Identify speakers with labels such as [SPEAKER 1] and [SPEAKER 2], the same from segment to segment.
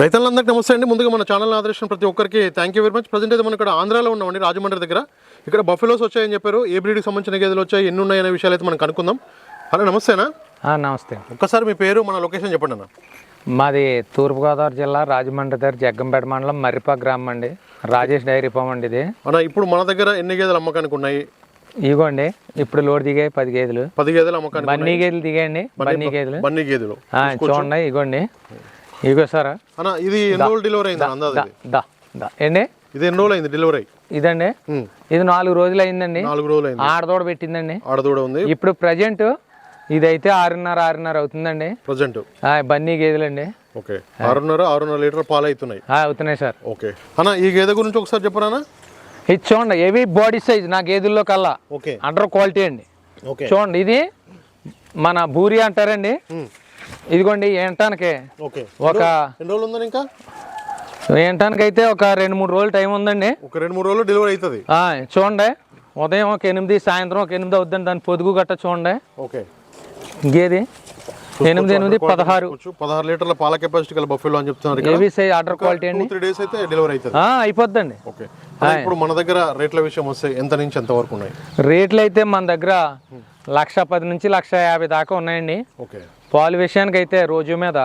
[SPEAKER 1] రైతులందరికీ నమస్తే అండి. ముందుగా మన ఛానల్ ఆదర్శించిన ప్రతి ఒక్కరికి thank you very much present అయితే మనం ఇక్కడ ఆంధ్రాలో ఉన్నామండి రాజమండ్రి దగ్గర. ఇక్కడ బఫెలోస్ వచ్చాయని చెప్పారు. ఏ బ్రీడ్కి సంబంధించిన గేదెలు వచ్చాయి ఎన్ని ఉన్నాయి అనే విషయాలు అయితే మనం కనుక్కుందాం. హలో నమస్తేనా?
[SPEAKER 2] నమస్తే.
[SPEAKER 1] ఒక్కసారి మీ పేరు మన లొకేషన్ చెప్పండి అన్న.
[SPEAKER 2] మాది తూర్పుగోదావరి జిల్లా రాజమండ్రి దగ్గర జగ్గంపేట మండలం మర్రిపా గ్రామం అండి. రాజేష్ డైరీ ఫామ్ అండి ఇది.
[SPEAKER 1] అన్న ఇప్పుడు మన దగ్గర ఎన్ని గేదెలు అమ్మకానికి ఉన్నాయి?
[SPEAKER 2] ఇగోండి ఇప్పుడు లోడ్ దిగాయి పది గేదెలు.
[SPEAKER 1] పది గేదెలు అమ్మకానికి
[SPEAKER 2] బన్నీ గేదెలు దిగాయండి బన్నీ గేదెలు.
[SPEAKER 1] బన్నీ గేదెలు.
[SPEAKER 2] చూడండి ఇగోండి. ఇగో సార్.
[SPEAKER 1] అన్న ఇది ఎన్ని రోజులు డెలివరీ అయింది అందాది
[SPEAKER 2] దా దా దా. ఏండి
[SPEAKER 1] ఇది ఎన్ని రోజులు అయింది డెలివరీ
[SPEAKER 2] ఇదండి. ఇది నాలుగు రోజులు అయిందండి.
[SPEAKER 1] నాలుగు రోజులు అయింది.
[SPEAKER 2] ఆడదోడ పెట్టిందండి.
[SPEAKER 1] ఆడదూడ ఉంది.
[SPEAKER 2] ఇప్పుడు ప్రజెంట్ ఇదైతే ఆరున్నర ఆరున్నర అవుతుందండి.
[SPEAKER 1] ప్రజెంట్
[SPEAKER 2] బన్నీ గేదెలండి.
[SPEAKER 1] ఓకే. ఆరున్నర ఆరున్నర లీటర్ పాలు అవుతున్నాయి
[SPEAKER 2] అవుతున్నాయి సార్.
[SPEAKER 1] ఓకే. అన్న ఈ గేదె గురించి ఒకసారి చెప్పరా
[SPEAKER 2] ఇది చూడండి ఏవి బాడీ సైజ్ నా గేదెల్లో కల్లా.
[SPEAKER 1] ఓకే.
[SPEAKER 2] అండర్ క్వాలిటీ అండి. చూడండి ఇది మన బూరి అంటారండి. ఇదిగోండి ఏంటానికి?
[SPEAKER 1] ఓకే.
[SPEAKER 2] ఒక
[SPEAKER 1] ఎన్ని రోజులు ఉందని ఇంకా?
[SPEAKER 2] ఏంటానికి అయితే ఒక రెండు మూడు రోజులు టైం ఉందండి.
[SPEAKER 1] ఒక రెండు మూడు రోజులు డెలివరీ అవుతుంది.
[SPEAKER 2] చూడండి. ఉదయం ఒక ఎనిమిది సాయంత్రం ఒక ఎనిమిది అవుద్దండి. దాని పొదుగు గట్ట చూడండి.
[SPEAKER 1] ఓకే.
[SPEAKER 2] గేది ఎనిమిది ఎనిమిది పదహారు.
[SPEAKER 1] పదహారు లీటర్ల పాల కెపాసిటీ గల బఫెలో అని చెప్తున్నారు
[SPEAKER 2] ఏవి ఆర్డర్ క్వాలిటీ అండి.
[SPEAKER 1] త్రీ డేస్ అయితే డెలివరీ అవుతుంది.
[SPEAKER 2] అయిపోద్దండి.
[SPEAKER 1] ఓకే. ఇప్పుడు మన దగ్గర రేట్ల విషయం వస్తే ఎంత నుంచి ఎంత వరకు ఉన్నాయి?
[SPEAKER 2] రేట్లు అయితే మన దగ్గర లక్ష పది నుంచి లక్ష యాభై దాకా ఉన్నాయండి.
[SPEAKER 1] ఓకే.
[SPEAKER 2] పాలు విషయానికి అయితే రోజు మీద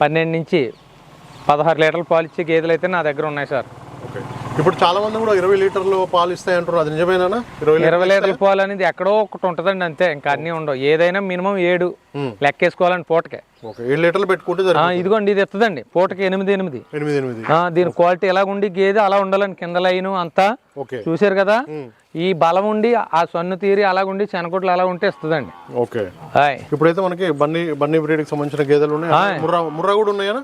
[SPEAKER 2] పన్నెండు నుంచి పదహారు లీటర్ల పాలు ఇచ్చే గేదెలు అయితే నా దగ్గర ఉన్నాయి సార్.
[SPEAKER 1] ఓకే. ఇప్పుడు చాలా మంది కూడా ఇరవై లీటర్లు పాలు ఇస్తాయి అంటారు అది నిజమేనా ఇరవై
[SPEAKER 2] ఇరవై లీటర్ల పాలు అనేది ఎక్కడో ఒకటి ఉంటుందండి అంతే. ఇంకా అన్నీ ఉండవు. ఏదైనా మినిమం ఏడు
[SPEAKER 1] మ్మ్.
[SPEAKER 2] లెక్కేసుకోవాలండి పూటకే.
[SPEAKER 1] ఏడు లీటర్లు పెట్టుకుంటే
[SPEAKER 2] ఇదిగోండి ఇది ఎత్తదండి. పూటకి ఎనిమిది ఎనిమిది.
[SPEAKER 1] ఎనిమిది ఎనిమిది.
[SPEAKER 2] ఆ, దీని క్వాలిటీ ఎలా ఉండి గేదె అలా ఉండాలండి కింద లైను అంతా చూశారు కదా. ఈ బలం ఉండి ఆ సన్ను తీరి అలాగుండి చెనకొట్లు అలా ఉంటే ఇస్తుందండి
[SPEAKER 1] ఓకే.
[SPEAKER 2] హాయ్
[SPEAKER 1] ఇప్పుడైతే మనకి బన్నీ బన్నీ బ్రీడ్కి సంబంధించిన గేదెలు ఉన్నాయి. ముర్రా కూడా ఉన్నాయా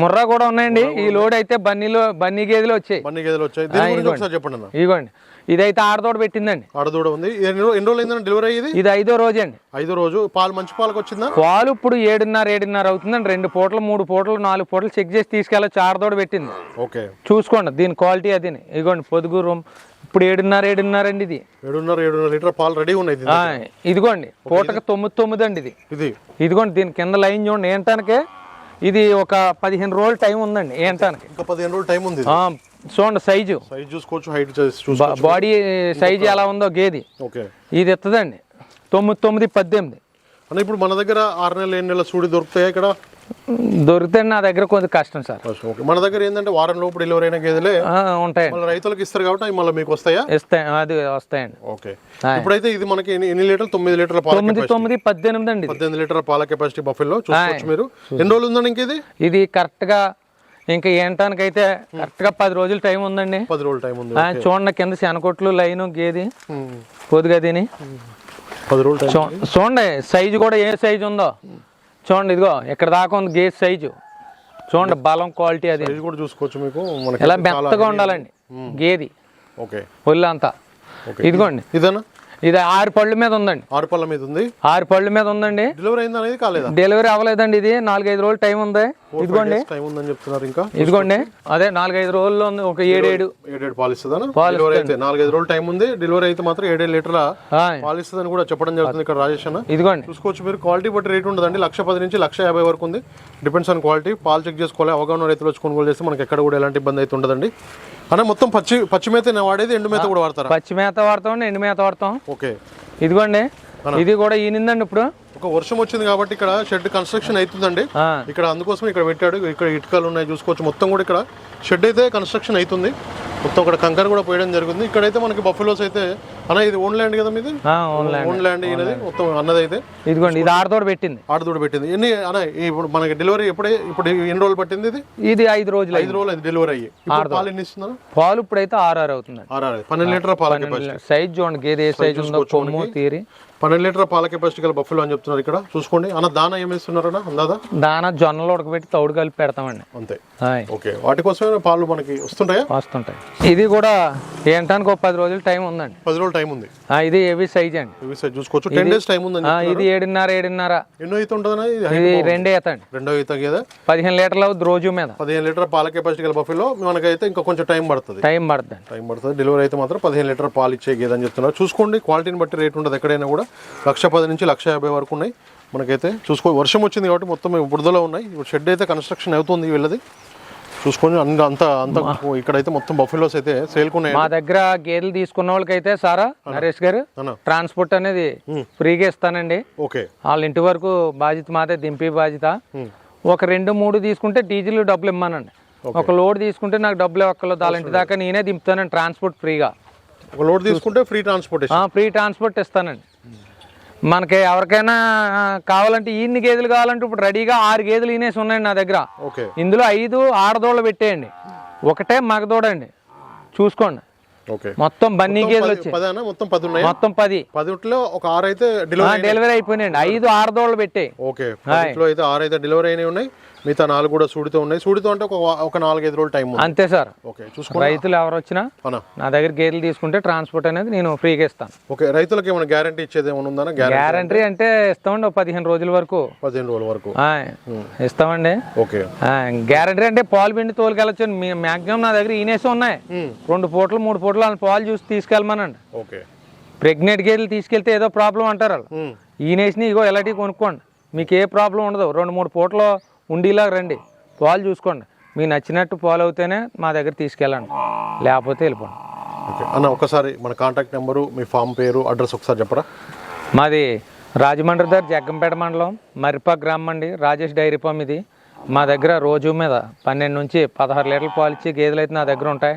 [SPEAKER 2] ముర్రా కూడా ఉన్నాయండి. ఈ లోడ్ అయితే బన్నీలో బన్నీ గేదెలు వచ్చాయి.
[SPEAKER 1] బన్నీ గేదెలు వచ్చాయి. ఒకసారి చెప్పండి
[SPEAKER 2] ఇదిగోండి. ఇదైతే ఆడతోట పెట్టిందండి.
[SPEAKER 1] ఆడదూడ ఉంది. ఎన్ని రోజులు డెలివరీ అయ్యేది?
[SPEAKER 2] ఇది ఐదో రోజు అండి.
[SPEAKER 1] ఐదో రోజు. పాలు మంచి పాలకు వచ్చిందా?
[SPEAKER 2] పాలు ఇప్పుడు ఏడున్నర ఏడున్నర అవుతుందండి. రెండు పూటలు మూడు పూటలు నాలుగు పూటలు చెక్ చేసి తీసుకెళ్ళచ్చు ఆడతోట పెట్టింది.
[SPEAKER 1] ఓకే.
[SPEAKER 2] చూసుకోండి దీని క్వాలిటీ అది ఇదిగోండి పొదుగు రూమ్. ఇప్పుడు ఏడున్నర ఏడున్నర అండి ఇది.
[SPEAKER 1] ఏడున్నర ఏడున్నర లీటర్ పాలు రెడీ ఉన్నాయి
[SPEAKER 2] ఇదిగోండి పూటకు తొమ్మిది తొమ్మిది అండి ఇది.
[SPEAKER 1] ఇది.
[SPEAKER 2] ఇదిగోండి దీని కింద లైన్ చూడండి ఏంటానికి? ఇది ఒక పదిహేను రోజులు టైం ఉందండి ఏంటానికి.
[SPEAKER 1] ఇంకా పదిహేను రోజులు టైం ఉంది
[SPEAKER 2] చూడండి సైజు.
[SPEAKER 1] సైజ్ చూసుకోవచ్చు హైట్
[SPEAKER 2] బాడీ సైజు ఎలా ఉందో గేది.
[SPEAKER 1] ఓకే.
[SPEAKER 2] ఇది ఎత్తదండి. తొమ్మిది తొమ్మిది పద్దెనిమిది.
[SPEAKER 1] అన్న ఇప్పుడు మన దగ్గర ఆరు నెలలు ఏడు నెలల సూడి దొరుకుతాయి ఇక్కడ?
[SPEAKER 2] దొరికితే నా దగ్గర కొంచెం కష్టం సార్.
[SPEAKER 1] ఓకే. మన దగ్గర ఏంటంటే వారం లోపు డెలివరీ అయిన గేదెలే.
[SPEAKER 2] ఆ, ఉంటాయండి.
[SPEAKER 1] మళ్ళీ రైతులకు ఇస్తారు కాబట్టి మళ్ళీ మీకు వస్తాయా?
[SPEAKER 2] ఇస్తాయి అది వస్తాయండి.
[SPEAKER 1] ఓకే. ఇప్పుడైతే ఇది మనకి ఎన్ని లీటర్లు? తొమ్మిది లీటర్ల పాల
[SPEAKER 2] తొమ్మిది తొమ్మిది పద్దెనిమిది అండి.
[SPEAKER 1] పద్దెనిమిది లీటర్ల పాల కెపాసిటీ బఫెల్లో చూసుకోవచ్చు మీరు. ఎన్ని రోజులు ఉందండి ఇంక ఇది?
[SPEAKER 2] ఇది కరెక్ట్గా ఇంకా ఏంటానికైతే కరెక్ట్గా పది రోజులు టైం ఉందండి.
[SPEAKER 1] పది రోజుల టైం ఉంది
[SPEAKER 2] చూడండి కింద శనకొట్లు లైను గేది. పొద్దుగా తిని
[SPEAKER 1] పది రోజుల
[SPEAKER 2] చూడండి సైజు కూడా ఏ సైజు ఉందో. చూడండి ఇదిగో ఇక్కడ దాకా ఉంది గేజ్ సైజు చూడండి బలం క్వాలిటీ అది.
[SPEAKER 1] కూడా చూసుకోవచ్చు మీకు. మనకి
[SPEAKER 2] ఇలా మెత్తగా ఉండాలండి. గేది.
[SPEAKER 1] ఓకే.
[SPEAKER 2] ఒళ్ళు అంతా
[SPEAKER 1] ఓకే.
[SPEAKER 2] ఇదిగోండి.
[SPEAKER 1] ఇదేనా?
[SPEAKER 2] ఇది ఆరు పళ్ళు మీద ఉందండి.
[SPEAKER 1] ఆరు పళ్ళ మీద ఉంది.
[SPEAKER 2] ఆరు పళ్ళు మీద ఉందండి.
[SPEAKER 1] డెలివరీ అయింది అనేది కాలేదా?
[SPEAKER 2] డెలివరీ అవ్వలేదండి ఇది. నాలుగైదు రోజులు టైం ఉంది. ఇదిగోండి.
[SPEAKER 1] టైం ఉందని చెప్తున్నారు ఇంకా.
[SPEAKER 2] ఇదిగోండి. అదే నాలుగైదు రోజుల్లో ఉంది. ఒక ఏడేడు.
[SPEAKER 1] ఏడేడు పాలు ఇస్తుందా డెలివరీ అయితే నాలుగైదు రోజులు టైం ఉంది. డెలివరీ అయితే మాత్రం ఏడేడు లీటర్ల
[SPEAKER 2] ఆయ్,
[SPEAKER 1] పాలు ఇస్తుందని కూడా చెప్పడం జరుగుతుంది ఇక్కడ రాజేష్ అన్న.
[SPEAKER 2] ఇదిగోండి.
[SPEAKER 1] చూసుకోవచ్చు మీరు. క్వాలిటీ బట్టి రేట్ ఉండదండి. లక్ష పది నుంచి లక్ష యాభై వరకు ఉంది. డిపెండ్స్ ఆన్ క్వాలిటీ పాలు చెక్ చేసుకోవాలి. అవగాహన రైతులు వచ్చి కొనుగోలు చేస్తే మనకి ఎక్కడ కూడా ఎలాంటి ఇబ్బంది అయితే ఉండదండి. అన్న మొత్తం పచ్చి పచ్చి మేత వాడేది ఎండు మేత కూడా వాడతారా?
[SPEAKER 2] పచ్చి మేత వాడతాం ఎండు మేత వాడతాం.
[SPEAKER 1] ఓకే.
[SPEAKER 2] ఇదిగోండి ఇది కూడా ఈనిందండి ఇప్పుడు.
[SPEAKER 1] ఒక వర్షం వచ్చింది కాబట్టి ఇక్కడ షెడ్ కన్స్ట్రక్షన్ అవుతుందండి. ఇక్కడ అందుకోసం ఇక్కడ పెట్టాడు ఇక్కడ ఇటుకలు ఉన్నాయి చూసుకోవచ్చు. మొత్తం కూడా ఇక్కడ షెడ్ అయితే కన్స్ట్రక్షన్ అవుతుంది. మొత్తం ఇక్కడ కంకర కూడా పోయడం జరుగుతుంది. ఇక్కడైతే మనకి బఫెలోస్ అయితే అన్న ఇది ఓన్ ల్యాండ్ కదా మీది. Own land. ఈయనది మొత్తం అన్నది అయితే
[SPEAKER 2] ఇదిగోండి ఇది ఆడతోడు పెట్టింది.
[SPEAKER 1] ఆడదూడ పెట్టింది. ఎన్ని అన్న ఇప్పుడు మనకి డెలివరీ ఎప్పుడే ఇప్పుడు ఎన్ని రోజులు పట్టింది ఇది?
[SPEAKER 2] ఇది ఐదు రోజులు
[SPEAKER 1] ఐదు రోజులు అయింది డెలివరీ అయ్యి. పాలు ఎన్ని ఇస్తున్నారు?
[SPEAKER 2] పాలు ఇప్పుడైతే ఆరు ఆరు అవుతుందండి.
[SPEAKER 1] ఆరు పన్నెండు లీటర్ పాల
[SPEAKER 2] సైజ్ చూడండి గేదె ఏ సైజ్ ఉందో కొమ్ము తీరి.
[SPEAKER 1] పన్నెండు లీటర్ పాల కెపాసిటీ గల బఫెలో అని చెప్తున్నారు ఇక్కడ. చూసుకోండి. అన్న దాన ఏమి ఇస్తున్నారన్న అందాదా?
[SPEAKER 2] దాన జొన్నలు ఉడకబెట్టి తౌడు కలిపి పెడతామండి.
[SPEAKER 1] అంతే. ఓకే. వాటి కోసమే పాలు మనకి వస్తుంటాయా?
[SPEAKER 2] వస్తుంటాయి. ఇది కూడా ఏంటానికి ఒక పది రోజులు టైం ఉందండి.
[SPEAKER 1] పది రోజులు టైం ఉంది.
[SPEAKER 2] ఇది హెవీ సైజ్ అండి.
[SPEAKER 1] ఇవి సైజ్ చూసుకోవచ్చు. టెన్ డేస్ టైం ఉందని
[SPEAKER 2] ఆ, ఇది ఏడున్నర ఏడున్నర.
[SPEAKER 1] ఎన్నో అయితే ఉంటుందన్నా? ఇది
[SPEAKER 2] రెండే అవుతాండి
[SPEAKER 1] రెండో ఈత గేదె?
[SPEAKER 2] పదిహేను లీటర్లు రోజు మీద.
[SPEAKER 1] పదిహేను లీటర్ పాల కెపాసిటీ గల బఫెలో మనకైతే ఇంకా కొంచెం టైం పడుతుంది.
[SPEAKER 2] టైం పడుతుంది
[SPEAKER 1] టైం పడుతుంది. డెలివరీ అయితే మాత్రం పదిహేను లీటర్ పాలు ఇచ్చే గేదె అని చెప్తున్నారు. చూసుకోండి క్వాలిటీని బట్టి రేట్ ఉంటుంది ఎక్కడైనా కూడా. లక్ష పది నుంచి లక్ష యాభై వరకు ఉన్నాయి. మనకైతే చూసుకో వర్షం వచ్చింది కాబట్టి మొత్తం బురదలో ఉన్నాయి. ఇప్పుడు షెడ్ అయితే కన్స్ట్రక్షన్ అవుతుంది వీళ్ళది. చూసుకొని అన్ని అంత అంత ఇక్కడైతే మొత్తం బఫెలోస్ అయితే సేల్కు ఉన్నాయి.
[SPEAKER 2] మా దగ్గర గేదెలు తీసుకున్న వాళ్ళకైతే సారా నరేష్ గారు ట్రాన్స్పోర్ట్ అనేది ఫ్రీగా ఇస్తానండి.
[SPEAKER 1] ఓకే.
[SPEAKER 2] వాళ్ళ ఇంటి వరకు బాధ్యత మాదే దింపి బాధ్యత. ఒక రెండు మూడు తీసుకుంటే డీజిల్ డబ్బులు ఇమ్మానండి. ఒక లోడ్ తీసుకుంటే నాకు డబ్బులు ఒక్కలో దాని ఇంటి దాకా నేనే దింపుతానండి ట్రాన్స్పోర్ట్ ఫ్రీగా.
[SPEAKER 1] ఒక లోడ్ తీసుకుంటే ఫ్రీ ట్రాన్స్పోర్టేషన్.
[SPEAKER 2] ఫ్రీ ట్రాన్స్పోర్ట్ ఇస్తానండి. మనకి ఎవరికైనా కావాలంటే ఇన్ని గేదెలు కావాలంటే ఇప్పుడు రెడీగా ఆరు గేదెలు ఈనేసి ఉన్నాయండి నా దగ్గర.
[SPEAKER 1] ఓకే.
[SPEAKER 2] ఇందులో ఐదు ఆడదోళ్ళు పెట్టేయండి. ఒకటే మగదోడండి. చూసుకోండి. మొత్తం బన్నీ గేదెలు వచ్చాయి.
[SPEAKER 1] మొత్తం పది
[SPEAKER 2] మొత్తం పది.
[SPEAKER 1] ఒక ఆరు అయితే డెలివరీ
[SPEAKER 2] డెలివరీ అయిపోయినాయండి. ఐదు ఆడదోళ్ళు పెట్టాయి.
[SPEAKER 1] ఓకే. అయితే ఆరు అయితే డెలివరీ అయినవి ఉన్నాయి. మిగతా నాలుగు కూడా సూడితో ఉన్నాయి. సూడితో అంటే ఒక ఒక నాలుగైదు రోజులు టైం
[SPEAKER 2] అంతే సార్.
[SPEAKER 1] ఓకే చూసుకోండి
[SPEAKER 2] రైతులు ఎవరు వచ్చినా నా దగ్గర గేదెలు తీసుకుంటే ట్రాన్స్పోర్ట్ అనేది నేను ఫ్రీగా ఇస్తాను.
[SPEAKER 1] ఓకే రైతులకు ఏమైనా గ్యారంటీ ఇచ్చేది ఏమైనా ఉందా గ్యారంటీ
[SPEAKER 2] అంటే? ఇస్తామండి ఒక పదిహేను రోజుల వరకు.
[SPEAKER 1] పదిహేను రోజుల వరకు.
[SPEAKER 2] ఇస్తామండి.
[SPEAKER 1] ఓకే.
[SPEAKER 2] గ్యారంటీ అంటే పాలు పిండి తోలుకెళ్ళచ్చు. మ్యాక్సిమం నా దగ్గర ఈనేసి ఉన్నాయి. రెండు పూటలు మూడు పూటలు వాళ్ళ పాలు చూసి తీసుకెళ్ళమనండి.
[SPEAKER 1] ఓకే.
[SPEAKER 2] ప్రెగ్నెంట్ గేదెలు తీసుకెళ్తే ఏదో ప్రాబ్లం అంటారు వాళ్ళు.
[SPEAKER 1] ఉమ్.
[SPEAKER 2] ఈనేసిని ఇగో ఎలాంటివి కొనుక్కోండి. మీకు ఏ ప్రాబ్లం ఉండదు. రెండు మూడు పూటలు ఉండేలాగా రండి. పాలు చూసుకోండి. మీకు నచ్చినట్టు పాలు అవుతేనే మా దగ్గర తీసుకెళ్ళండి. లేకపోతే వెళ్ళిపోండి.
[SPEAKER 1] ఓకే. అన్న ఒకసారి మన కాంటాక్ట్ నెంబరు మీ ఫామ్ పేరు అడ్రస్ ఒకసారి చెప్పరా?
[SPEAKER 2] మాది రాజమండ్రి దగ్గర జగ్గంపేట మండలం మరిపా గ్రామం అండి. రాజేష్ డైరీ ఫామ్ ఇది. మా దగ్గర రోజు మీద పన్నెండు నుంచి పదహారు లీటర్లు పాలు ఇచ్చే గేదెలు అయితే నా దగ్గర ఉంటాయి.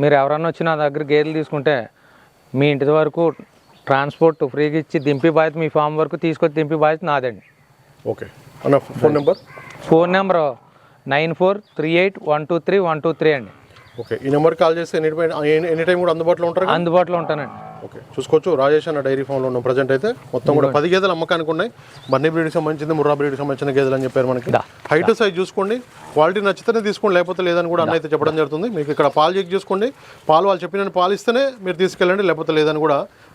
[SPEAKER 2] మీరు ఎవరన్నా వచ్చి నా దగ్గర గేదెలు తీసుకుంటే మీ ఇంటి వరకు ట్రాన్స్పోర్ట్ ఫ్రీగా ఇచ్చి దింపి బాధ్యత మీ ఫామ్ వరకు తీసుకొచ్చి దింపి బాధ్యత నాదండి.
[SPEAKER 1] ఓకే. అన్న phone number?
[SPEAKER 2] Phone number nine four three eight one two three one two three అండి.
[SPEAKER 1] ఓకే ఈ నెంబర్ కాల్ చేస్తే ఎనీ టైం ఎనీ టైం కూడా అందుబాటులో ఉంటారు?
[SPEAKER 2] అందుబాటులో ఉంటానండి.
[SPEAKER 1] ఓకే చూసుకోవచ్చు. రాజేష్ అన్న డైరీ ఫామ్లో ఉన్న ప్రజెంట్ అయితే. మొత్తం కూడా పది గేదెలు అమ్మకానికి ఉన్నాయి. బన్నీ బ్రీడ్కి సంబంధించింది ముర్రా బ్రీడ్కి సంబంధించిన గేదెలు అని చెప్పారు మనకి. హైట్ సైజ్ చూసుకోండి. క్వాలిటీ నచ్చితేనే తీసుకోండి లేకపోతే లేదని కూడా అన్న అయితే చెప్పడం జరుగుతుంది. మీకు ఇక్కడ పాలు చెక్ చేసుకోండి. పాలు వాళ్ళు చెప్పిన పాలు ఇస్తేనే మీరు తీసుకెళ్ళండి లేకపోతే లేదని కూడా